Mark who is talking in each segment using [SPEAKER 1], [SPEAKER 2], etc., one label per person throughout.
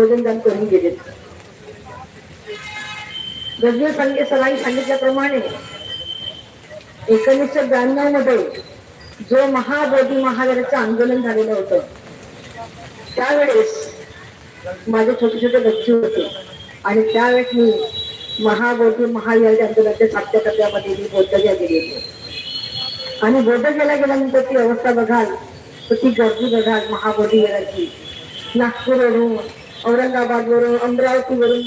[SPEAKER 1] भोजनदान करून गेले गजबीर पांडे सरांनी सांगितल्याप्रमाणे एकोणीसशे ब्याण्णवमध्ये जो महाबोधी महावीराचं आंदोलन झालेलं होतं त्यावेळेस माझे छोटे छोटे बच्चे होते. आणि त्यावेळेस मी महाबोधी महावीर आंदोलनाच्या सातव्या टप्प्यामध्ये मी बौद्धच्या गेले होते. आणि बौद्ध गेल्यानंतर ती अवस्था बघाल तर ती गर्दी बघाल महाबोधी वेळाची नागपूरवरून औरंगाबादवरून अमरावतीवरून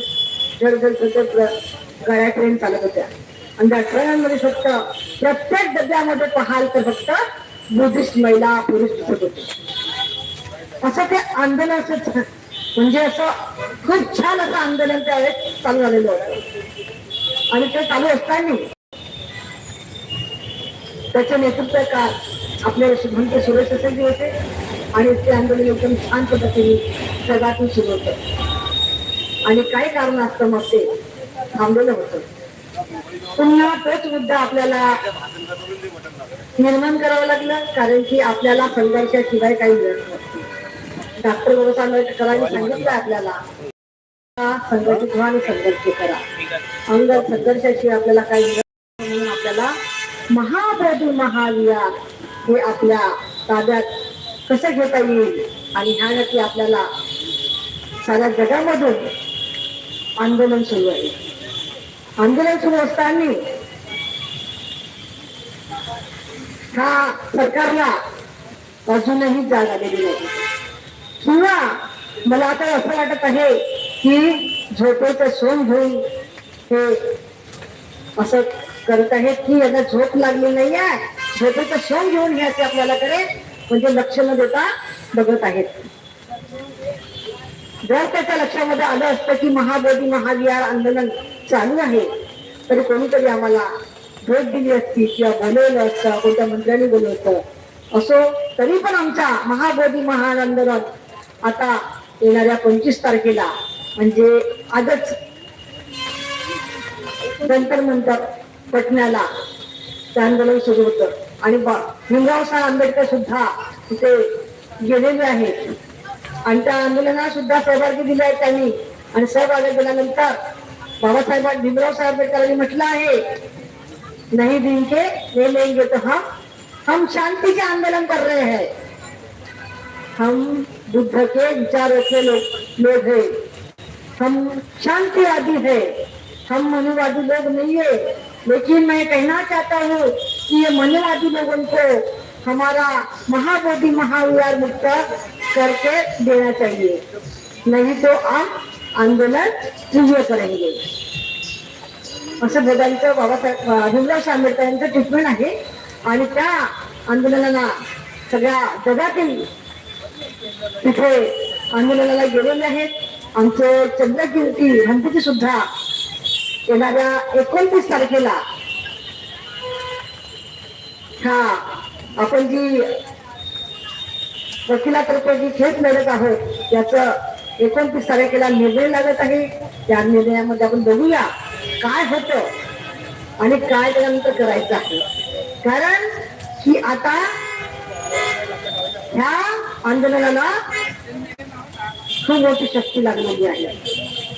[SPEAKER 1] जर जर सतत गाड्या ट्रेन चालत होत्या. आणि त्या ट्रेनमध्ये फक्त प्रत्येक डब्यामध्ये पाहाल तर फक्त बुद्धिस्ट महिला पुरुष दिसत होते. असं ते आंदोलन म्हणजे असं खूप छान असं आंदोलन त्यावेळेस चालू झालेलं होतं. आणि ते चालू असताना त्याचे नेतृत्व का आपले शुभंत सुरेश असेल होते आणि ते आंदोलन एकदम छान पद्धतीने जगातून सुरू होतं. आणि काही कारण असतं मग ते थांबलेलं होतं. पुन्हा तोच मुद्दा आपल्याला निर्माण करावं लागलं कारण की आपल्याला संघर्षाशिवाय काही मिळत नसते डॉक्टर बाबासाहेब आंबेडकरांनी सांगितलं आपल्याला का संघटित व्हा आणि संघर्ष करा. अंग संघर्षाशिवाय आपल्याला काही मिळत नाही. म्हणून आपल्याला महाबोधी महाविहार हे आपल्या ताब्यात कसं घेता येईल? आणि ह्या नक्की आपल्याला साऱ्या जगामधून आंदोलन सुरू आहे. आंदोलन सुरू असताना हा सरकारला अजूनही जाग आलेली नाही. किंवा मला आता असं वाटत आहे की झोपेचं सोन घेऊन हे असं करत आहेत की यांना झोप लागली नाही आहे? झोपेचं सोन घेऊन घ्यायचे आपल्याला कडे म्हणजे लक्ष न देता बघत आहेत. जर त्याच्या लक्षामध्ये आलं असतं की महाबोधी महाविहार आंदोलन चालू आहे तर कोणीतरी आम्हाला भेट दिली असती किंवा बोलवलं असतं कोणत्या मंत्र्यांनी बोलवलं असो तरी पण आमचा महाबोधी महान आंदोलन आता येणाऱ्या पंचवीस तारखेला म्हणजे आजच नंतर नंतर पटण्याला ते आंदोलन सुरू होतं. भीमराव साहेब आंबेडकर सुद्धा तिथे गेलेले आहेत. आणि सहभागी दिले आहेत त्यांनी. आणि सहभागी दिल्यानंतर बाबासाहेब भीमराव साहेब आंबेडकरांनी म्हटलं नहीं देंगे नहीं लेंगे तो हम हम शांति के आंदोलन कर रहे हैं. हम बुद्ध के विचारों के लोग लोग हैं. हम शांतिवादी है. हम मनुवादी लोग नहीं है. लेकिन मैं कहना चाहता हूँ कि ये मनवादी लोगों को हमारा महाबोधि महाविहार मुक्त करके देना चाहिए। नहीं तो आप आंदोलन तीव्र करेंगे। असं बदलचं बाबासाहेब भीमराव आंबेडकर यांचं ट्रीटमेंट आहे आणि त्या आंदोलनाला सगळ्या जगातील तिथे आंदोलनाला गेलेले आहेत. आमचे चंद्रकीर्ती गणपती सुद्धा येणाऱ्या एकोणतीस तारखेला हा आपण जी वकिलातर्फे जी खेप मिळत आहोत याचं एकोणतीस तारखेला निर्णय लागत आहे. त्या निर्णयामध्ये आपण बघूया काय होतं आणि काय त्यानंतर करायचं आहे. कारण की आता ह्या आंदोलनाला खूप मोठी शक्ती लागलेली आहे.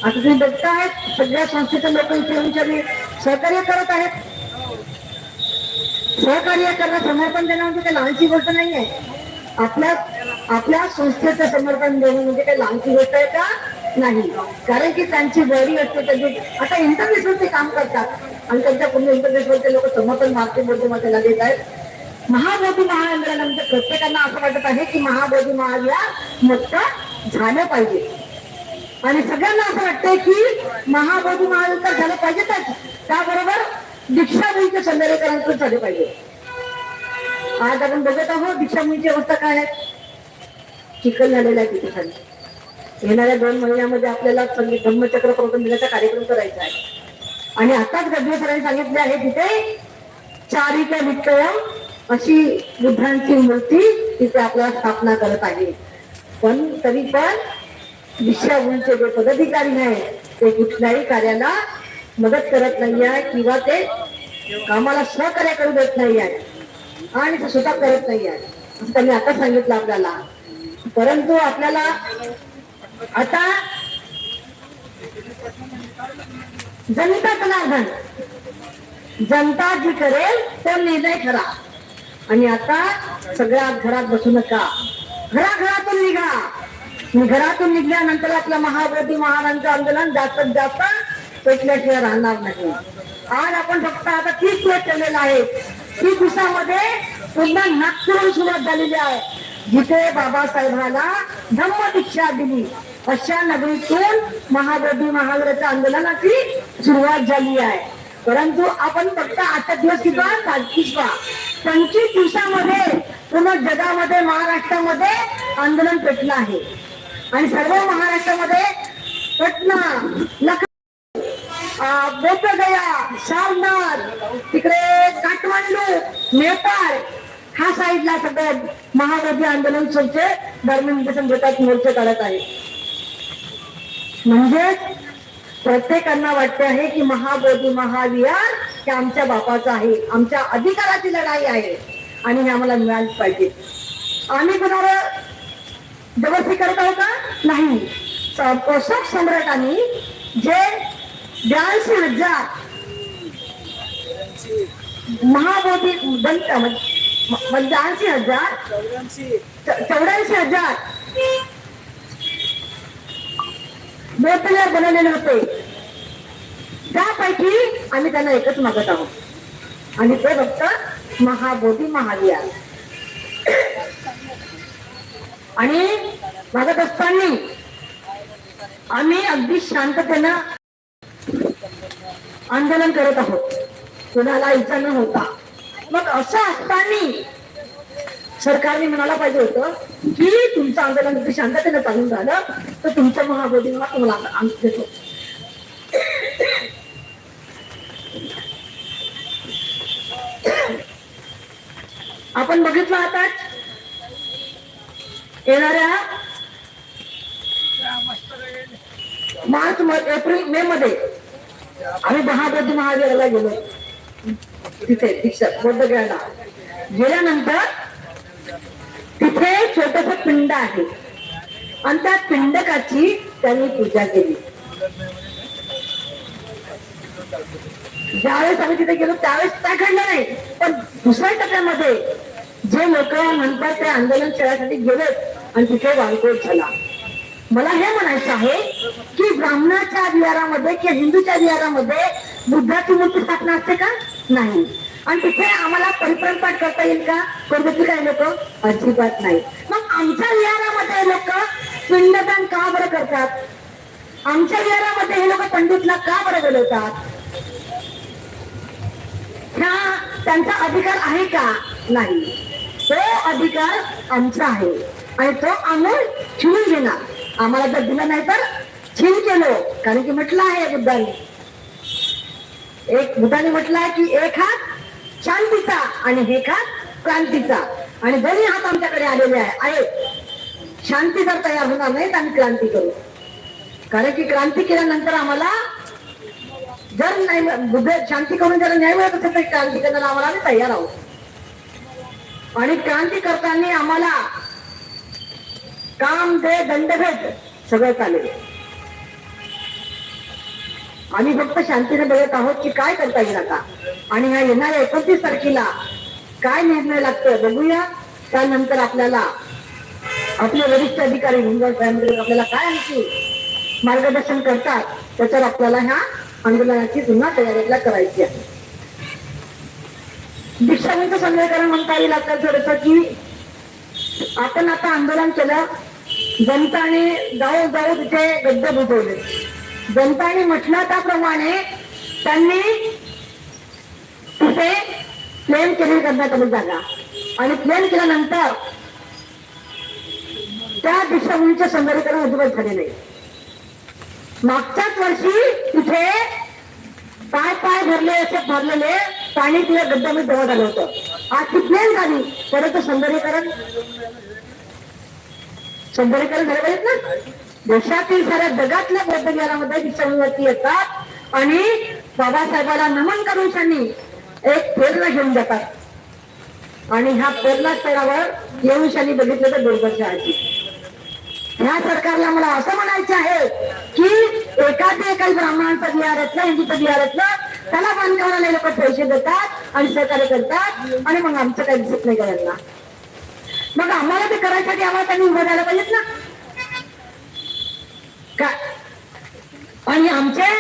[SPEAKER 1] आता तुम्ही बघताय सगळ्या संस्थेच्या लोकांचे इथे सहकार्य करत आहेत. सहकार्य करणं समर्पण देणं म्हणजे काही लहानची गोष्ट नाही आहे आपल्या आपल्या संस्थेचं समर्पण देणं म्हणजे काही लहानची गोष्ट आहे का? नाही. कारण की त्यांची बरी असते त्यांची आता इंटरनेशनल ते काम करतात. आणि त्यांच्या पूर्ण इंटरनेशनलचे लोक समर्पण भारतीय बौद्धमध्ये देत आहेत. महाबोधी महाआंदोलनानंतर प्रत्येकांना असं वाटत आहे की महाबोधी महाविहार मुक्त झालं पाहिजे. आणि सगळ्यांना असं वाटतंय की महाबोधी महानंतर झालं पाहिजेतच त्याबरोबर दीक्षाभूमीचे संदर्भकरांचं झाले पाहिजे. आज आपण बघत आहोत दीक्षाभूमीची अवस्था काय आहे? चिखल झालेला आहे तिथे. खाली येणाऱ्या दोन महिन्यामध्ये आपल्याला संगीत धम्मचक्र प्रवर्तन कार्यक्रम करायचा आहे. आणि आताच गद्य सरांनी सांगितले आहे तिथे चारिका विक्रम अशी बुद्धांची मूर्ती तिथे आपल्याला स्थापना करत आहे. पण तरी पण दीक्षाभूमीचे जे पदाधिकारी आहे ते कुठल्याही कार्याला मदत करत नाही आहे किंवा ते कामाला सहकार्य करू देत नाही आहे आणि ते स्वतः करत नाही आहे असं त्यांनी आता सांगितलं आपल्याला. परंतु आपल्याला आता जनता कलाधन जनता जी करेल तो निर्णय खरा आणि आता सगळ्या घरात बसू नका. घराघरातून निघा. घरातून निघल्यानंतर आपलं महाबोधी महाराजांचं आंदोलन जास्त जास्त पेटल्याशिवाय राहणार नाही. आज आपण फक्त आता तीस दिवस ठेवलेला आहे. तीस दिवसामध्ये पुन्हा नागपूर सुरुवात झालेली आहे. जिथे बाबासाहेबांना धम्म दीक्षा दिली. अशा नगरीतून महाबोधी महावीराच्या आंदोलनाची सुरुवात झाली आहे. परंतु आपण फक्त आठ दिवस किंवा पंचवीसवा पंचवीस दिवसामध्ये पूर्ण जगामध्ये महाराष्ट्रामध्ये आंदोलन पेटलं आहे. आणि सर्व महाराष्ट्रामध्ये पटना बोध गया सारनाथ तिकडे काठमांडू नेपाळ हा साईडला सगळं महाबोधी आंदोलन सोचे धर्मनिंद संघटात मोर्चे काढत आहे. म्हणजे प्रत्येकांना वाटते आहे की महाबोधी महाविहार हे आमच्या बापाचं आहे. आमच्या अधिकाराची लढाई आहे आणि हे आम्हाला मिळालं पाहिजे. आम्ही कोणावर जबरदस्ती करत आहोत का? नाही. अशोक सम्राटांनी जे ब्याऐंशी हजार महाबोधी म्हणजे हजार चौऱ्याऐंशी हजार मोठे बनवलेले होते. त्यापैकी आम्ही त्यांना एकच मागत आहोत. आणि ते फक्त महाबोधी महाविहार. आणि मागत असताना आम्ही अगदी शांततेनं आंदोलन करत आहोत. कुणाला इच्छा न होता. मग असं असताना सरकारने म्हणायला पाहिजे होतं की तुमचं आंदोलन जर शांततेनं चालून झालं तर तुमच्या महाबोधींना तुम्हाला देतो. आपण बघितलं आता येणाऱ्या मार्च एप्रिल मे मध्ये आम्ही महाबोधी महादेवाला गेलो. तिथे दीक्षा बौद्ध गेल्यानंतर तिथे छोटस पिंड आहे. आणि त्या पिंडकाची त्यांनी पूजा केली. ज्यावेळेस आम्ही तिथे गेलो त्यावेळेस काय घडलं नाही पण दुसऱ्या टप्प्यामध्ये जे लोक म्हणतात ते आंदोलन खेळासाठी गेलेत आणि तिथे वाळकोट झाला. मला हे म्हणायचं आहे की ब्राह्मणाच्या विहारामध्ये किंवा हिंदूच्या विहारामध्ये बुद्धाची मूर्ती स्थापना असते का? नाही. आणि तिथे आम्हाला परिक्रम पाठ करता येईल का? करू काय काही लोक? अजिबात नाही. मग आमच्या विहारामध्ये लोक पिंडदान का बरं करतात? आमच्या विहारामध्ये हे लोक पंडितला का बरं बोलवतात? ह्या त्यांचा अधिकार आहे का? नाही. तो अधिकार आमचा आहे. आणि तो आम्ही छिनून घेणार. आम्हाला जर दिलं नाही तर छीन केलो. कारण की म्हटलं आहे बुद्धाने. एक बुद्धाने म्हटलं आहे की एक हात शांतीचा आणि एक हात क्रांतीचा. आणि दोन्ही हात आमच्याकडे आलेले आहे. शांती जर तयार होणार नाही तर आम्ही क्रांती करू. कारण की क्रांती केल्यानंतर आम्हाला जर नाही बुद्ध शांती करून जर न्याय मिळत असेल तर क्रांती करायला आम्हाला आम्ही तयार आहोत. आणि क्रांती करताना आम्हाला काम दे दंड भेट सगळं चालेल. आम्ही फक्त शांतीने बघत आहोत की काय करता येईल आता. आणि ह्या येणाऱ्या एकोणतीस तारखेला काय निर्णय लागतोय बघूया. त्यानंतर आपल्याला आपले वरिष्ठ अधिकारी हिंदू साहेब आपल्याला काय आणखी मार्गदर्शन करतात त्याच्यावर आपल्याला ह्या आंदोलनाची पुन्हा तयारीला करायची आहे. दीक्षांचं समीकरण म्हणता येईल आपल्याला थोडस की आपण आता आंदोलन केलं. जनताने जाऊ जाऊ तिथे गद्द बुजवले. जनताने म्हटलं त्याप्रमाणे त्यांनी तिथे क्लेम केली करण्यात आली जागा. आणि क्लेम केल्यानंतर त्या दीक्षाभूमीचे सौंदर्यकरण अजिबात झाले नाही. मागच्याच वर्षी तिथे पाय पाय भरले असे भरलेले पाणी तिला गड्ड्यामध्ये जवळ आलं होतं. आज कुठल्याही गाणी परत सौंदर्यकरण सौंदर्यकरण झालं पाहिजेत ना? देशातील साऱ्या जगातल्या बौद्ध विहारामध्ये दीक्षाभूमीवरती येतात आणि बाबासाहेबाला नमन करून त्यांनी एक प्रेरणा घेऊन जातात. आणि ह्या प्रेरणा स्तरावर येऊन त्यांनी बघितलं तर दुर्दशा आहे. ह्या सरकारला मला असं म्हणायचं आहे की एखाद्या एकाच ब्राह्मणांचा बिहार असला हिंदूचं बिहार त्याला बांधकामाला लोक पैसे देतात आणि सहकार्य करतात आणि मग आमचं काही दिसत नाही करायला. मग आम्हाला ते करायसाठी आम्हाला त्यांनी उभं राहायला पाहिजेत ना. का? आणि आमचे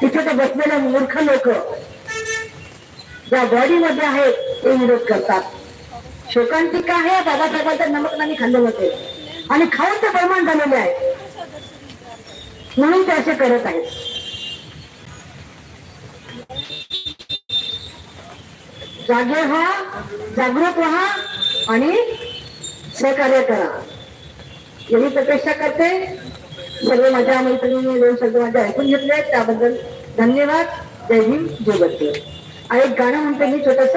[SPEAKER 1] तिथे तर बसलेले मूर्ख लोक ज्या बॉडी आहेत ते विरोध करतात. शोकांतिका आहे बाबासाहेबांच्या नमकनाने खाल्ले होते आणि खाऊन ते प्रमाण झालेले आहे म्हणून ते असे करत आहेत. जागे व्हा जागृत व्हा आणि सहकार्य करा. एवढी प्रतीक्षा करते. सर्व माझ्या मैत्रिणी दोन शब्द माझे ऐकून घेतले आहेत त्याबद्दल धन्यवाद. जय भीम जय आणि एक गाणं म्हणते मी छोटस.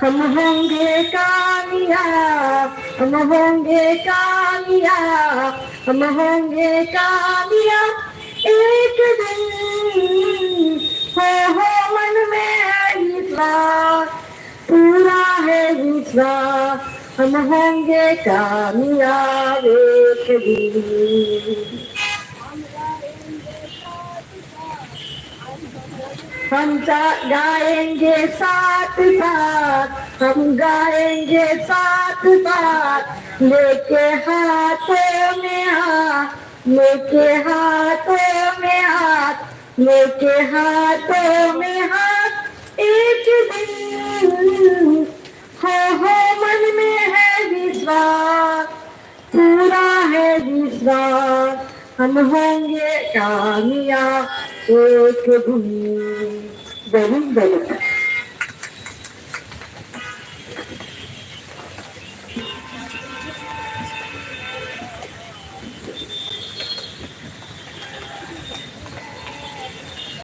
[SPEAKER 1] हम होंगे कामयाब हम होंगे कामयाब हम होंगे कामयाब एक दिन हो हो मन में है विश्वास पूरा है विश्वास हम होंगे कामयाब एक दिन। हम गाएँगे साथ साथ हम गाएँगे साथ साथ लेके हाथों में हाथ, लेके हाथों में हाथ, लेके हाथों में हाथ, एक दिन हो हो, मन में है विश्वास, पूरा है विश्वास, हम होंगे कामयाब। एक दिन जरूर जरूर